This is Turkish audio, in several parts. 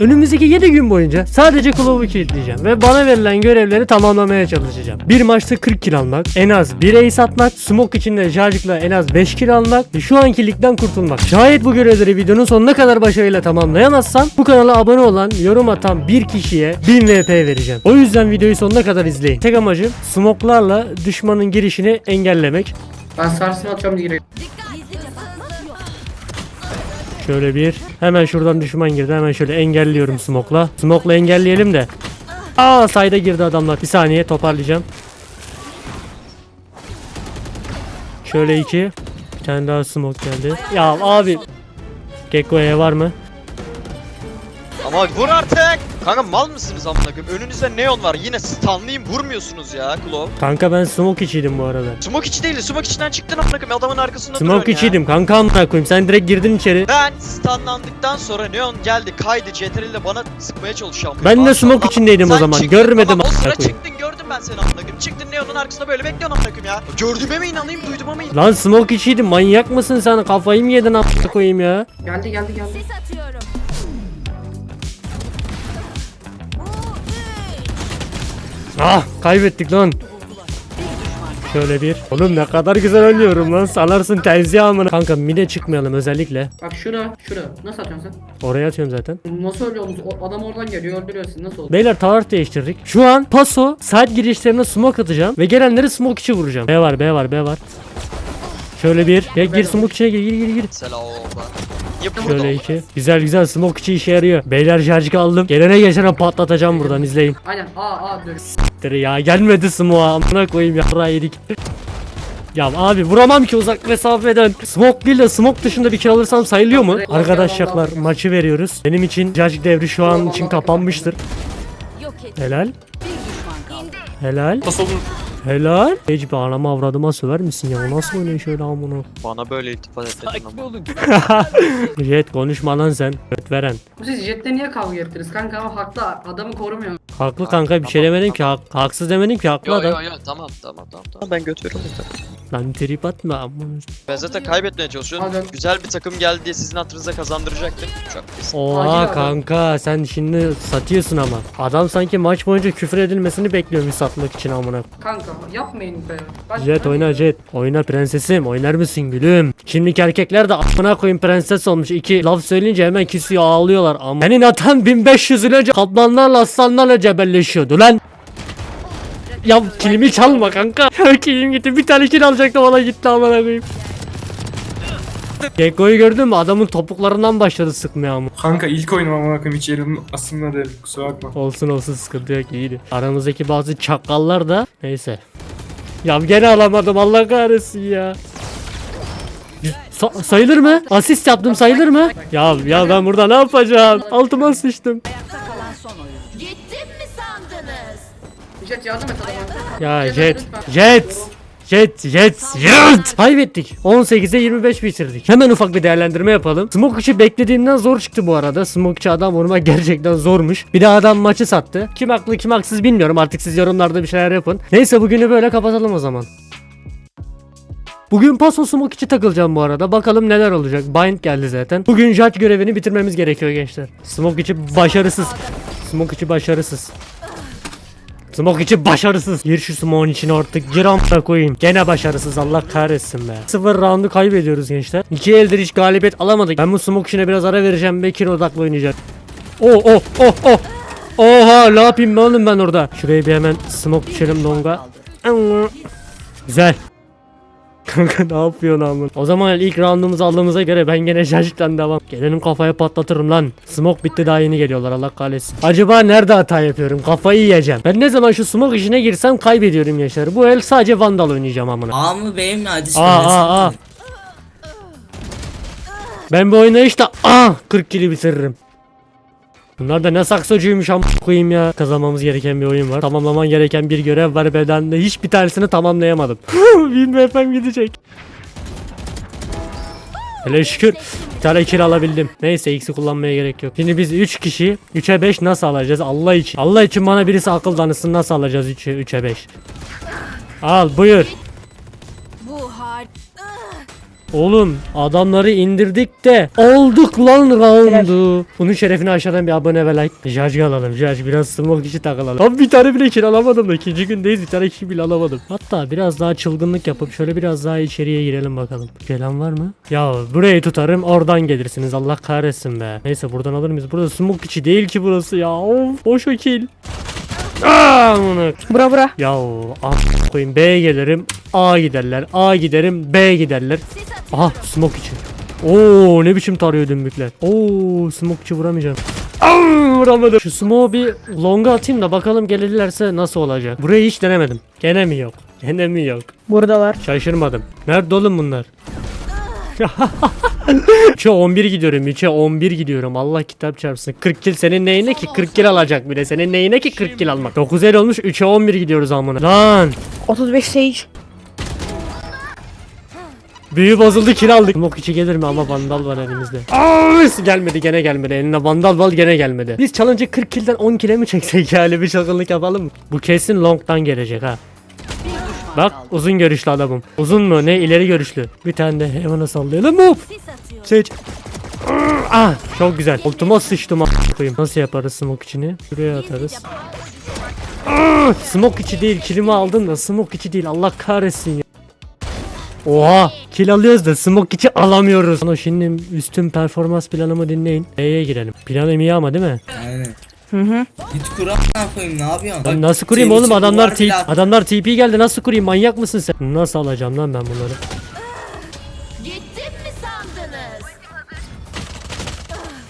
Önümüzdeki 7 gün boyunca sadece Klov'u kilitleyeceğim ve bana verilen görevleri tamamlamaya çalışacağım. Bir maçta 40 kill almak, en az 1 ace atmak, smoke içinde Jarjik'la en az 5 kill almak ve şu anki ligden kurtulmak. Şayet bu görevleri videonun sonuna kadar başarıyla tamamlayamazsam bu kanala abone olan, yorum atan bir kişiye 1000 VP vereceğim. O yüzden videoyu sonuna kadar izleyin. Tek amacım smoke'larla düşmanın girişini engellemek. Ben sarsma atıyorum diye. Şöyle bir. Hemen şuradan düşman girdi. Hemen şöyle engelliyorum smoke'la. Smoke'la engelleyelim de. Aa sayda girdi adamlar. Bir saniye toparlayacağım. Şöyle iki. Bir tane daha smoke geldi. Ya abi. Gekko'ya var mı? Ama vur artık. Kanka mal mısınız amına koyayım? Önünüzde neon var. Yine stunlayayım vurmuyorsunuz ya Klov. Kanka ben smoke içiydim bu arada. Smoke içi değil. Smoke içinden çıktın amına koyayım. Adamın arkasında duruyorsun Smoke ya. içiydim kanka amına koyayım. Sen direkt girdin içeri. Ben stunlandıktan sonra neon geldi kaydı CTRL ile bana sıkmaya çalışıyor. amına Ben de smoke Aşağıdan- içindeydim o Sen zaman. çıktın, Görmedim tamam, O amına sıra koyayım. çıktın gördüm ben seni amına koyayım. Çıktın neonun arkasında böyle bekliyorsun amına koyayım ya. Gördüğüme mi inanayım duyduğuma mı inanayım? Lan smoke içiydim. Manyak mısın sen? Kafayı mı yedin amına koyayım ya? Geldi geldi geldi. Sis atıyorum. Ah kaybettik lan. Şöyle bir. Oğlum ne kadar güzel oynuyorum lan. Sanarsın terzi amına. Kanka mide çıkmayalım özellikle. Bak şura şura. Nasıl atıyorsun Oraya atıyorum zaten. sen? Nasıl öyle olmuş? O adam oradan geliyor öldürüyorsun. Nasıl oldu? Beyler taraf değiştirdik. Şu an paso side girişlerine smoke atacağım ve gelenleri smoke içi vuracağım. B var B var B var. Şöyle bir. Ya gir smoke içine gir gir gir gir. Selam. Şöyle iki. Güzel güzel smoke içi işe yarıyor. Beyler jarcık aldım. Gelene geçene patlatacağım buradan izleyin. Aynen A A dön. Ya gelmedi smoke amına koyayım ya yedik. Ya abi vuramam ki uzak mesafeden. Smoke değil de smoke dışında bir kill alırsam sayılıyor mu? Arkadaşlar maçı veriyoruz. Benim için Judge devri şu an için kapanmıştır. Yok et. Helal. Bir düşman kaldı. Helal. Hiç bir anama avradıma söver misin ya? Nasıl oynuyor şöyle amına? Bana böyle iltifat etmedin ama. Jet konuşma lan sen. Göt veren. Bu siz jette niye kavga ettiniz kanka ama haklı adamı korumuyor. Haklı kanka bir şey demedim ki. Hak, haksız demedim ki haklı Yo adam. yo yo tamam tamam tamam. tamam. Ben götürüyorum zaten. Lan trip atma amına. Ben zaten kaybetmeye çalışıyorum. Hadi. Güzel bir takım geldi diye sizin hatırınıza kazandıracaktım. Çok pis. Oha adam. kanka sen şimdi satıyorsun ama. Adam sanki maç boyunca küfür edilmesini bekliyormuş satmak için amına. Kanka yapmayın be. Ben- Jet oyna Jet. Oyna prensesim. Oynar mısın gülüm? Şimdiki erkekler de amına koyayım prenses olmuş. İki laf söyleyince hemen küsüyor ağlıyorlar. Ama senin atan 1500 yıl önce kaplanlarla aslanlarla cebelleşiyordu lan. Ya kilimi çalma kanka. Kilim gitti. Bir tane kil alacaktı bana gitti amına koyayım. Gekko'yu gördün mü? Adamın topuklarından başladı sıkmaya ama. Kanka ilk oyunum amına koyayım hiç yerim aslında değil kusura bakma. Olsun olsun sıkıntı yok iyiydi. Aramızdaki bazı çakallar da neyse. Ya gene alamadım Allah kahretsin ya. Sa- sayılır mı? Asist yaptım sayılır mı? Ya ya ben burada ne yapacağım? Altıma sıçtım. Jet yardım et adama. Ya Jet, Jet. Jet. Jet, jet, jet. Kaybettik. 18'e 25 bitirdik. Hemen ufak bir değerlendirme yapalım. Smoke içi beklediğimden zor çıktı bu arada. Smoke içi adam vurmak gerçekten zormuş. Bir de adam maçı sattı. Kim haklı kim haksız bilmiyorum. Artık siz yorumlarda bir şeyler yapın. Neyse bugünü böyle kapatalım o zaman. Bugün paso smoke içi takılacağım bu arada. Bakalım neler olacak. Bind geldi zaten. Bugün judge görevini bitirmemiz gerekiyor gençler. Smoke içi başarısız. Smoke içi başarısız. Smoke için başarısız. Gir şu smoke'un içine artık. Gir amına koyayım. Gene başarısız Allah kahretsin be. Sıfır roundu kaybediyoruz gençler. İki eldir hiç galibiyet alamadık. Ben bu smoke işine biraz ara vereceğim. Bekir odaklı oynayacak. Oh oh oh oh. Oha ne yapayım ben oğlum ben orada. Şuraya bir hemen smoke düşelim longa. Güzel. Kanka ne yapıyorsun amın? O zaman ilk roundumuzu aldığımıza göre ben gene Jajik'ten devam. Gelenin kafaya patlatırım lan. Smoke bitti daha yeni geliyorlar Allah kahretsin. Acaba nerede hata yapıyorum? Kafayı yiyeceğim. Ben ne zaman şu smoke işine girsem kaybediyorum gençler. Bu el sadece vandal oynayacağım amına. A mı B mi hadi Aa söyle. aa aa. Ben bu oynayışta aa 40 kili bitiririm. Bunlar da ne saksocuymuş am koyayım ya. Kazanmamız gereken bir oyun var. Tamamlaman gereken bir görev var bedende. Hiçbir tanesini tamamlayamadım. Bilmem gidecek. Hele şükür bir tane kill alabildim. Neyse X'i kullanmaya gerek yok. Şimdi biz 3 kişi 3'e 5 nasıl alacağız Allah için. Allah için bana birisi akıl danışsın nasıl alacağız 3'e 3'e 5. Al buyur. Oğlum adamları indirdik de aldık lan roundu. Bunun şerefine aşağıdan bir abone ve like. Judge alalım. Judge biraz smoke işi takılalım. Abi bir tane bile kill alamadım da ikinci gündeyiz bir tane kill bile alamadım. Hatta biraz daha çılgınlık yapıp şöyle biraz daha içeriye girelim bakalım. Gelen var mı? Ya burayı tutarım oradan gelirsiniz Allah kahretsin be. Neyse buradan alır mıyız? Burada smoke içi değil ki burası ya. Of boş o kill. Amına Bura bura. ya a koyayım B'ye gelirim A giderler A giderim B giderler Aha smoke için Oo ne biçim tarıyor dümbükler. Oo smoke için vuramayacağım. Aa, vuramadım. Şu smoke'u bir longa atayım da bakalım gelirlerse nasıl olacak. Burayı hiç denemedim. Gene mi yok? Gene mi yok? Buradalar. Şaşırmadım. Nerede oğlum bunlar? 3'e 11 gidiyorum 3'e 11 gidiyorum. Allah kitap çarpsın. 40 kill senin neyine ki? 40 kill alacak bir de. Senin neyine ki 40 kill almak? 9 el olmuş 3'e 11 gidiyoruz amına. Lan! 35 sage. Büyü bozuldu kill aldık Mok içi gelir mi ama vandal var elimizde Aa, gelmedi gene gelmedi eline vandal var gene gelmedi Biz challenge'ı 40 kill'den 10 kill'e mi çeksek yani bir çılgınlık yapalım mı? Bu kesin long'dan gelecek ha Bak uzun görüşlü adamım Uzun mu ne ileri görüşlü Bir tane de Heaven'a sallayalım atıyor. Seç. Ah çok güzel. Ultima sıçtım koyayım. Nasıl yaparız smoke içini? Şuraya atarız. Ah, smoke içi değil. Kilimi aldın da smoke içi değil. Allah kahretsin ya. Oha kill alıyoruz da smoke içi alamıyoruz. Ano şimdi üstün performans planımı dinleyin. B'ye girelim. Planım iyi ama değil mi? Aynen. Hı hı. Git kur a**ına koyayım ne yapıyorsun? Lan nasıl kurayım oğlum adamlar at- adamlar TP geldi nasıl kurayım manyak mısın sen? Nasıl alacağım lan ben bunları?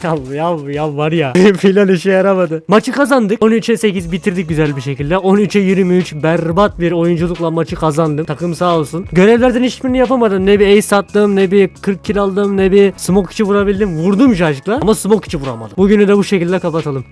Ya ya ya var ya filan işe yaramadı. Maçı kazandık. 13'e 8 bitirdik güzel bir şekilde. 13'e 23 berbat bir oyunculukla maçı kazandım. Takım sağ olsun. Görevlerden hiçbirini yapamadım. Ne bir ace attım, ne bir 40 kill aldım, ne bir smoke içi vurabildim. Vurdum cacıkla ama smoke içi vuramadım. Bugünü de bu şekilde kapatalım.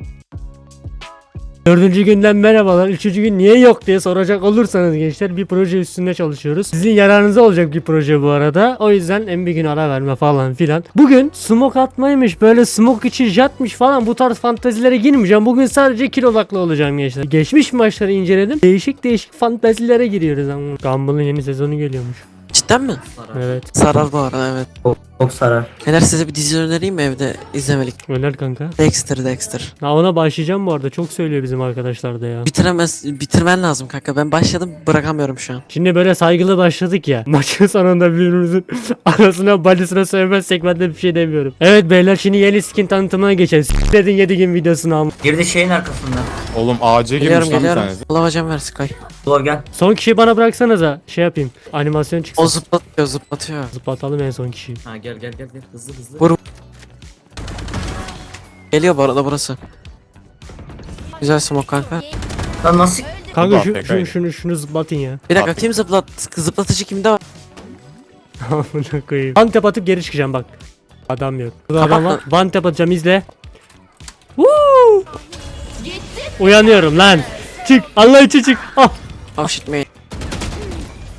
Dördüncü günden merhabalar. Üçüncü gün niye yok diye soracak olursanız gençler bir proje üstünde çalışıyoruz. Sizin yararınıza olacak bir proje bu arada. O yüzden en bir gün ara verme falan filan. Bugün smoke atmaymış böyle smoke içi jatmış falan bu tarz fantazilere girmeyeceğim. Bugün sadece kill odaklı olacağım gençler. Geçmiş maçları inceledim. Değişik değişik fantazilere giriyoruz ama. Gumball'ın yeni sezonu geliyormuş. Cidden mi? Evet. Sarar bu arada evet. Çok sarar. Neler size bir dizi önereyim mi evde izlemelik? Öner kanka. Dexter Dexter. Ha ona başlayacağım bu arada. Çok söylüyor bizim arkadaşlar da ya. Bitiremez, bitirmen lazım kanka. Ben başladım bırakamıyorum şu an. Şimdi böyle saygılı başladık ya. Maçın sonunda birbirimizin arasına bacısına sövmezsek ben de bir şey demiyorum. Evet beyler şimdi yeni skin tanıtımına geçelim. Dedin 7 gün videosunu al. Girdi şeyin arkasında. Oğlum ağaca Geliyorum girmiş lan bir geliyorum. tanesi. Allah hocam ver Sky. Ulan gel. Son kişiyi bana bıraksanıza. Şey yapayım. Animasyon çıksın. O zıplatıyor zıplatıyor. Zıplatalım en son kişiyi. Ha gel gel gel gel hızlı hızlı. Vur. Geliyor bu arada burası. Güzel smoke kanka. Lan nasıl? Kanka şu, be, şu, şunu şunu zıplatın ya. Bir dakika kim zıplat zıplatıcı kimde var? Amına koyayım. One tap atıp geri çıkacağım bak. Adam yok. Burada adam var. One tap atacağım izle. Woo! Uyanıyorum lan. Çık. Allah için çık. Ah. Oh shit me.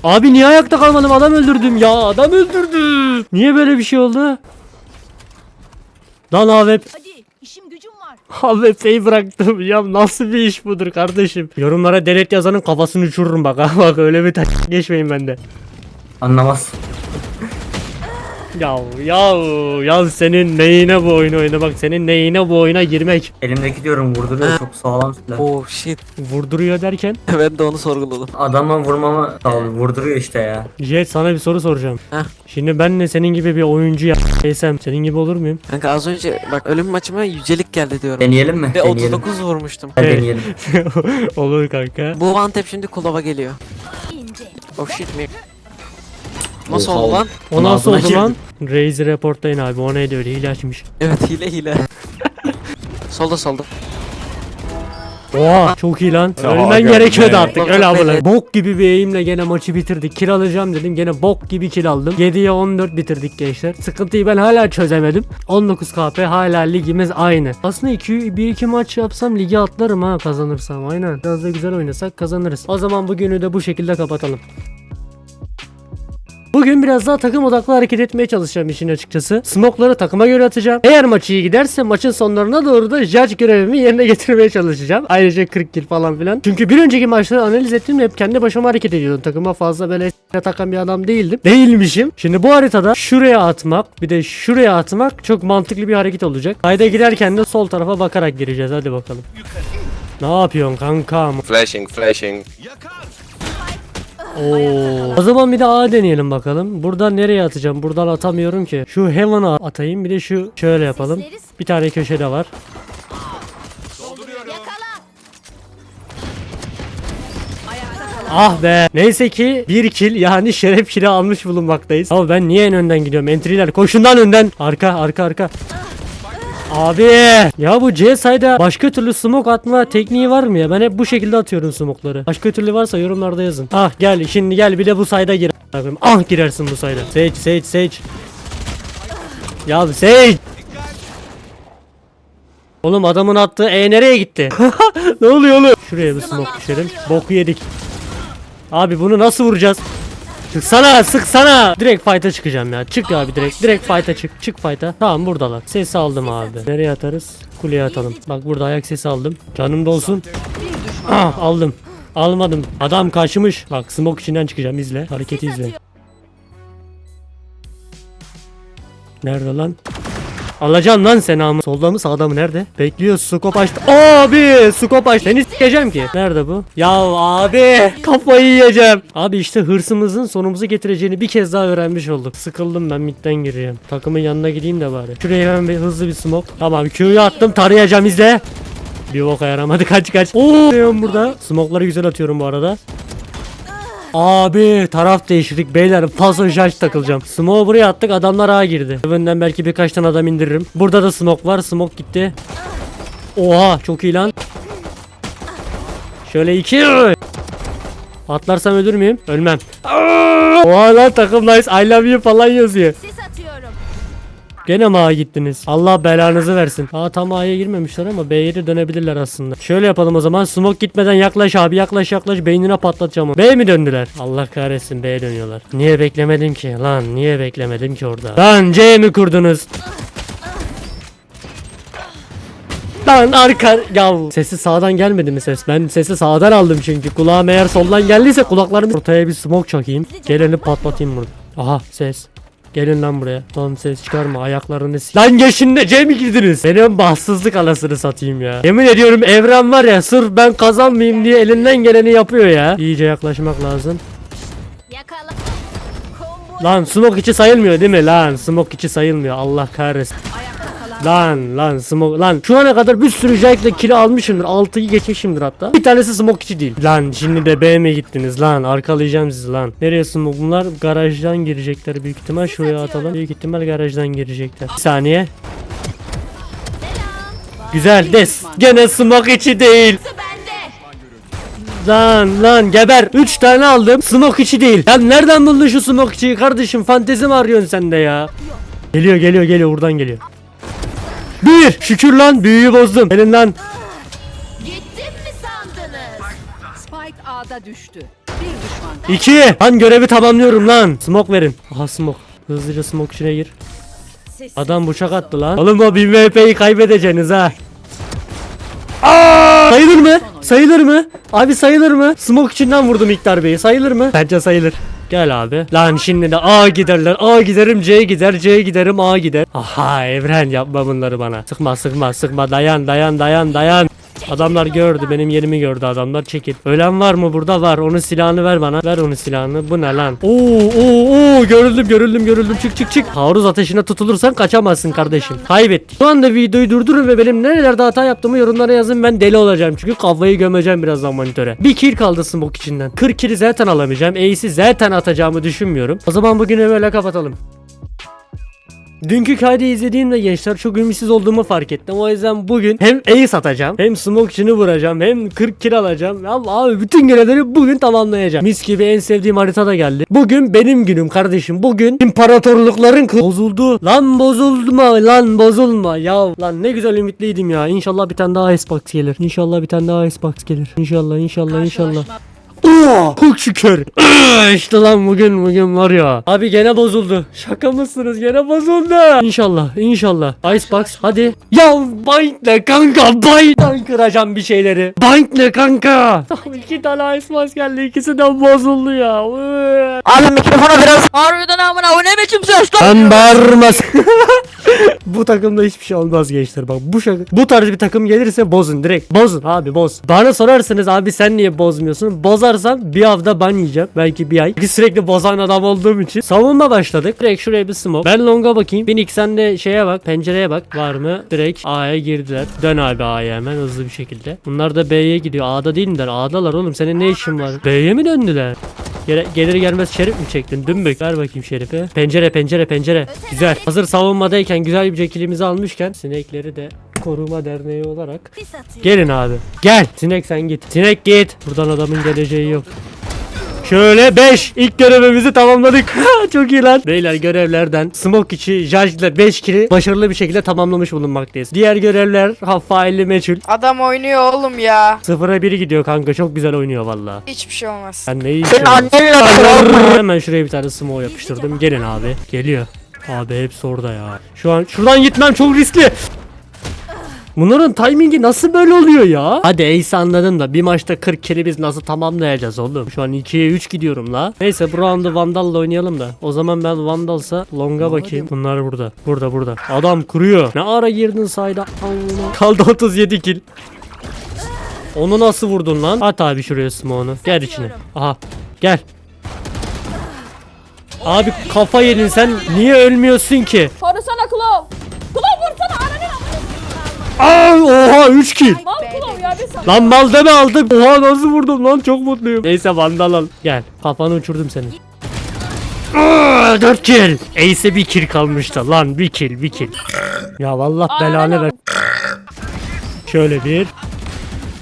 Abi niye ayakta kalmadım? Adam öldürdüm ya. Adam öldürdüm. Niye böyle bir şey oldu? Lan AWP. Hadi işim gücüm var. AWP'yi bıraktım. Ya nasıl bir iş budur kardeşim? Yorumlara delet yazanın kafasını uçururum bak. Ha bak öyle bir tak geçmeyin bende. Anlamaz. Ya ya ya senin neyine bu oyunu oynamak? Senin neyine bu oyuna girmek? Elimdeki diyorum vurduruyor çok sağlam silah. Oh shit. Vurduruyor derken. ben de onu sorguladım. Adama vurmama sağlıyor. Vurduruyor işte ya. Jet sana bir soru soracağım. Heh. Şimdi ben de senin gibi bir oyuncu yapsam senin gibi olur muyum? Kanka az önce bak ölüm maçıma yücelik geldi diyorum. Deneyelim mi? Ve deneyelim. 39 vurmuştum. Hadi Evet. deneyelim. olur kanka. Bu one tap şimdi kulava geliyor. Oh shit me. Nasıl Oha. oldu lan? O nasıl Ağzına oldu lan? Raze'i reportlayın abi. O neydi öyle hile açmış. Evet hile hile. solda solda. Oha çok iyi lan. Ya, Ölmen gerekiyordu ne? artık. Bak, Öyle abla. Bok gibi bir eğimle gene maçı bitirdik. Kill alacağım dedim. Gene bok gibi kill aldım. 7'ye 14 bitirdik gençler. Sıkıntıyı ben hala çözemedim. 19 KP hala ligimiz aynı. Aslında 2 bir iki maç yapsam ligi atlarım ha kazanırsam. Aynen. Biraz da güzel oynasak kazanırız. O zaman bugünü de bu şekilde kapatalım. Bugün biraz daha takım odaklı hareket etmeye çalışacağım işin açıkçası. Smoke'ları takıma göre atacağım. Eğer maç iyi giderse maçın sonlarına doğru da judge görevimi yerine getirmeye çalışacağım. Ayrıca 40 kill falan filan. Çünkü bir önceki maçları analiz ettim hep kendi başıma hareket ediyordum. Takıma fazla böyle takan bir adam değildim. Değilmişim. Şimdi bu haritada şuraya atmak bir de şuraya atmak çok mantıklı bir hareket olacak. Kayda girerken de sol tarafa bakarak gireceğiz. Hadi bakalım. Ne yapıyorsun kankam? Flashing, flashing. Oo. O zaman bir de A deneyelim bakalım. Buradan nereye atacağım? Buradan atamıyorum ki. Şu Heaven'a atayım. Bir de şu şöyle yapalım. Bir tane köşede var. Ah be. Neyse ki bir kill yani şeref kill'i almış bulunmaktayız. Ama ben niye en önden gidiyorum? Entry'ler koşundan önden. Arka arka arka. Abi ya bu CSI'da başka türlü smoke atma tekniği var mı ya? Ben hep bu şekilde atıyorum smoke'ları. Başka türlü varsa yorumlarda yazın. Ah gel şimdi gel bir de bu sayda gir. Abim. Ah girersin bu sayda. Sage Sage Sage. Ya Sage. Oğlum adamın attığı E nereye gitti? ne oluyor oğlum? Şuraya bir smoke düşelim. Boku yedik. Abi bunu nasıl vuracağız? Sıksana sıksana. Direkt fight'a çıkacağım ya. Çık abi direkt. Direkt fight'a çık. Çık fight'a. Tamam buradalar. Ses aldım abi. Nereye atarız? Kuleye atalım. Bak burada ayak sesi aldım. Canım dolsun. Ah aldım. Almadım. Adam kaçmış. Bak smoke içinden çıkacağım. izle. Hareketi izle. Nerede lan? Alacağım lan seni ama. Solda mı sağda mı nerede? Bekliyor skop açtı. Abi skop açtı. Seni sikeceğim ki. Nerede bu? Ya abi kafayı yiyeceğim. Abi işte hırsımızın sonumuzu getireceğini bir kez daha öğrenmiş olduk. Sıkıldım ben midden gireyim. Takımın yanına gideyim de bari. Şuraya hemen bir hızlı bir smoke. Tamam Q'yu attım tarayacağım izle. Bir boka yaramadı kaç kaç. Oo diyorum burada. Smoke'ları güzel atıyorum bu arada. Abi taraf değiştirdik beyler fazla şarj takılacağım. Smoke buraya attık adamlar A girdi. Önden belki birkaç tane adam indiririm. Burada da smoke var smoke gitti. Oha çok iyi lan. Şöyle iki. Atlarsam ölür müyüm? Ölmem. Oha lan takım nice I love you falan yazıyor. Gene mi A'ya gittiniz? Allah belanızı versin. Aa tam A'ya girmemişler ama B'ye de dönebilirler aslında. Şöyle yapalım o zaman. Smoke gitmeden yaklaş abi yaklaş yaklaş beynine patlatacağım onu. B mi döndüler? Allah kahretsin B'ye dönüyorlar. Niye beklemedim ki? Lan niye beklemedim ki orada? Lan C mi kurdunuz? Lan arka ya sesi sağdan gelmedi mi ses? Ben sesi sağdan aldım çünkü. Kulağım eğer soldan geldiyse kulaklarım ortaya bir smoke çakayım. Geleni patlatayım burada. Aha ses. Gelin lan buraya. Tamam ses çıkarma ayaklarını sil. Lan geçinde C mi girdiniz? Benim bahtsızlık anasını satayım ya. Yemin ediyorum evren var ya sırf ben kazanmayayım diye elinden geleni yapıyor ya. İyice yaklaşmak lazım. Yakala. Lan smoke içi sayılmıyor değil mi lan? Smoke içi sayılmıyor. Allah kahretsin. Lan lan smoke lan. Şu ana kadar bir sürü jackle kilo almışımdır. 6'yı geçmişimdir hatta. Bir tanesi smoke içi değil. Lan şimdi de mi gittiniz lan? Arkalayacağım sizi lan. Nereye smoke? Bunlar garajdan girecekler büyük ihtimal. Şuraya atalım. Büyük ihtimal garajdan girecekler. Bir saniye. Güzel des. Gene smoke içi değil. Lan lan geber. 3 tane aldım. Smoke içi değil. Ya nereden buldun şu smoke içiyi kardeşim? Fantezi mi arıyorsun sen de ya? Geliyor geliyor geliyor. Buradan geliyor Bir şükür lan büyüyü bozdum Gelin lan Gittim mi sandınız? Spike A'da düştü. Bir düşman İki Lan görevi tamamlıyorum lan Smoke verin Aha smoke Hızlıca smoke içine gir Adam bıçak attı lan Oğlum o bir MP'yi kaybedeceksiniz ha Aa! Sayılır mı? Sayılır mı? Abi sayılır mı? Smoke içinden vurdum Miktar Bey'i sayılır mı? Bence sayılır Gel abi. Lan şimdi de A giderler. A giderim C gider. C giderim A gider. Aha evren yapma bunları bana. Sıkma sıkma sıkma. Dayan dayan dayan dayan. Adamlar gördü benim yerimi gördü adamlar çekil. Ölen var mı burada var onun silahını ver bana. Ver onun silahını bu ne lan? Oo oo oo görüldüm görüldüm görüldüm çık çık çık. Taarruz ateşine tutulursan kaçamazsın kardeşim. Kaybettik. Şu anda videoyu durdurun ve benim nerelerde hata yaptığımı yorumlara yazın ben deli olacağım. Çünkü kafayı gömeceğim birazdan monitöre. Bir kill kaldı smoke içinden. 40 kill'i zaten alamayacağım. Ace'i zaten atacağımı düşünmüyorum. O zaman bugünü böyle kapatalım. Dünkü kaydı izlediğimde gençler çok ümitsiz olduğumu fark ettim. O yüzden bugün hem ace atacağım, hem smoke içini vuracağım, hem 40 kill alacağım. Ya abi bütün görevleri bugün tamamlayacağım. Mis gibi en sevdiğim harita da geldi. Bugün benim günüm kardeşim. Bugün imparatorlukların bozuldu. Lan bozulma lan bozulma. Ya lan ne güzel ümitliydim ya. İnşallah bir tane daha Icebox gelir. İnşallah bir tane daha Icebox gelir. İnşallah inşallah inşallah. Oh, çok şükür. işte lan bugün bugün var ya. Abi gene bozuldu. Şaka mısınız? Gene bozuldu. İnşallah inşallah. Icebox hadi. Ya bind ne kanka bind. kıracağım bir şeyleri. Bind ne kanka. İki tane Icebox geldi. İkisi de bozuldu ya. Abi mikrofona biraz. Harbiden amına o ne biçim ses lan? Sen bağırmaz. bu takımda hiçbir şey olmaz gençler bak bu şaka bu tarz bir takım gelirse bozun direkt bozun abi boz bana sorarsınız abi sen niye bozmuyorsun bozarsan bir hafta ban yiyeceğim belki bir ay. Çünkü sürekli bozan adam olduğum için savunma başladık. Direkt şuraya bir smoke. Ben longa bakayım. Phoenix sen de şeye bak pencereye bak. Var mı? Direkt A'ya girdiler. Dön abi A'ya hemen hızlı bir şekilde. Bunlar da B'ye gidiyor. A'da değil miler A'dalar oğlum. Senin ne işin var? B'ye mi döndüler? Gele- gelir gelmez şerif mi çektin? Dümbük. Ver bakayım şerife. Pencere pencere pencere. Güzel. Hazır savunmadayken güzel bir cekilimizi almışken sinekleri de koruma derneği olarak. Gelin abi. Gel. Sinek sen git. Sinek git. Buradan adamın geleceği yok. Şöyle 5 ilk görevimizi tamamladık. Çok iyi lan. Beyler görevlerden smoke içi Judge'la 5 kili başarılı bir şekilde tamamlamış bulunmaktayız. Diğer görevler ha, failli meçhul. Adam oynuyor oğlum ya. 0'a 1 gidiyor kanka. Çok güzel oynuyor valla. Hiçbir şey olmaz. Sen neyi istiyorsun? annenle Hemen şuraya bir tane smoke yapıştırdım. Gelin abi. Geliyor. Abi hepsi orada ya. Şu an şuradan gitmem çok riskli. Bunların timingi nasıl böyle oluyor ya? Hadi Ace anladın da bir maçta 40 kere biz nasıl tamamlayacağız oğlum? Şu an 2'ye 3 gidiyorum la. Neyse bu roundu Vandal'la oynayalım da. O zaman ben Vandal'sa Long'a bakayım. Bunlar burada. Burada burada. Adam kuruyor. Ne ara girdin sayda? Allah. Kaldı 37 kill. Onu nasıl vurdun lan? At abi şuraya smoke'unu. Gel içine. Aha. Gel. Abi kafa yedin sen niye ölmüyorsun ki? Korusana Klov. Klov vursana ananı. Aa, oha 3 kill. Mal Klov ya bir sana. Lan mal deme aldık. Oha nasıl vurdum lan çok mutluyum. Neyse vandal al. Gel kafanı uçurdum senin. Aa, 4 kill. Ace'e bir kill kalmıştı lan bir kill bir kill. Ya vallahi belanı ver. Şöyle bir.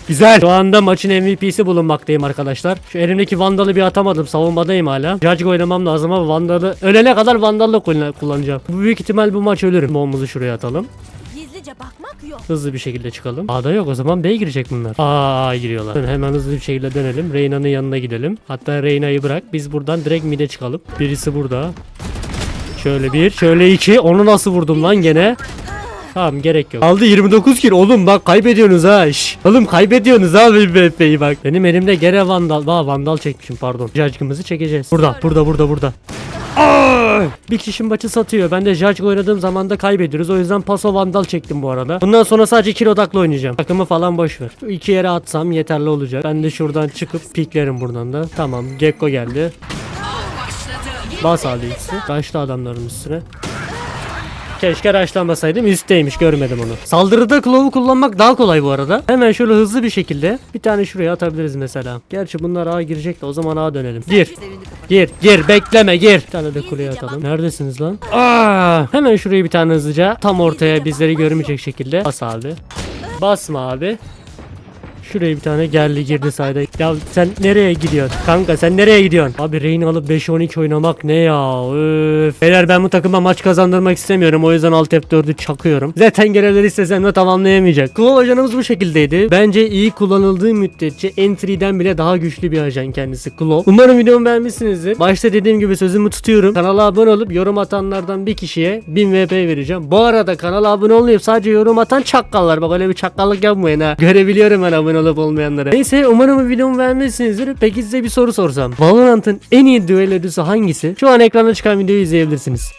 Güzel. Şu anda maçın MVP'si bulunmaktayım arkadaşlar. Şu elimdeki Vandal'ı bir atamadım. Savunmadayım hala. Judge oynamam lazım ama Vandal'ı ölene kadar Vandal'la kullan- kullanacağım. Bu büyük ihtimal bu maç ölürüm. Bombumuzu şuraya atalım. Gizlice bakmak yok. Hızlı bir şekilde çıkalım. A'da yok o zaman B'ye girecek bunlar. Aa giriyorlar. Hemen hızlı bir şekilde dönelim. Reyna'nın yanına gidelim. Hatta Reyna'yı bırak. Biz buradan direkt mid'e çıkalım. Birisi burada. Şöyle bir, şöyle iki. Onu nasıl vurdum lan gene? Tamam gerek yok. Aldı 29 kill. Oğlum bak kaybediyorsunuz ha. Şş. Oğlum kaybediyorsunuz ha BF'yi bak. Benim elimde gene vandal. Aa vandal çekmişim pardon. Judge'ımızı çekeceğiz. Burada, burada, burada, burada. Bir kişi maçı satıyor. Ben de Judge oynadığım zaman da kaybediyoruz. O yüzden paso vandal çektim bu arada. Bundan sonra sadece kill odaklı oynayacağım. Takımı falan boş ver. Şu iki yere atsam yeterli olacak. Ben de şuradan çıkıp piklerim buradan da. Tamam. Gekko geldi. Bas abi ikisi. Kaçtı adamların üstüne. Keşke raşlanmasaydım üstteymiş görmedim onu. Saldırıda Clove'u kullanmak daha kolay bu arada. Hemen şöyle hızlı bir şekilde bir tane şuraya atabiliriz mesela. Gerçi bunlar A girecek de o zaman A dönelim. Gir. Gir gir bekleme gir. Bir tane de kuleye atalım. Neredesiniz lan? Aa, hemen şurayı bir tane hızlıca tam ortaya bizleri görmeyecek şekilde bas abi. Basma abi. Şuraya bir tane geldi girdi sayda. Ya sen nereye gidiyorsun? Kanka sen nereye gidiyorsun? Abi Rain alıp 5-12 oynamak ne ya? Öf. Beyler ben bu takıma maç kazandırmak istemiyorum. O yüzden alt F4'ü çakıyorum. Zaten görevleri istesem de tamamlayamayacak. Klov ajanımız bu şekildeydi. Bence iyi kullanıldığı müddetçe entry'den bile daha güçlü bir ajan kendisi Klov. Umarım videomu beğenmişsinizdir. Başta dediğim gibi sözümü tutuyorum. Kanala abone olup yorum atanlardan bir kişiye 1000 VP vereceğim. Bu arada kanala abone olmayıp sadece yorum atan çakkallar. Bak öyle bir çakkallık yapmayın ha. Görebiliyorum ben abone olup olmayanları. Neyse umarım videomu beğenmişsinizdir. Peki size bir soru sorsam. Valorant'ın en iyi düellocusu hangisi? Şu an ekranda çıkan videoyu izleyebilirsiniz.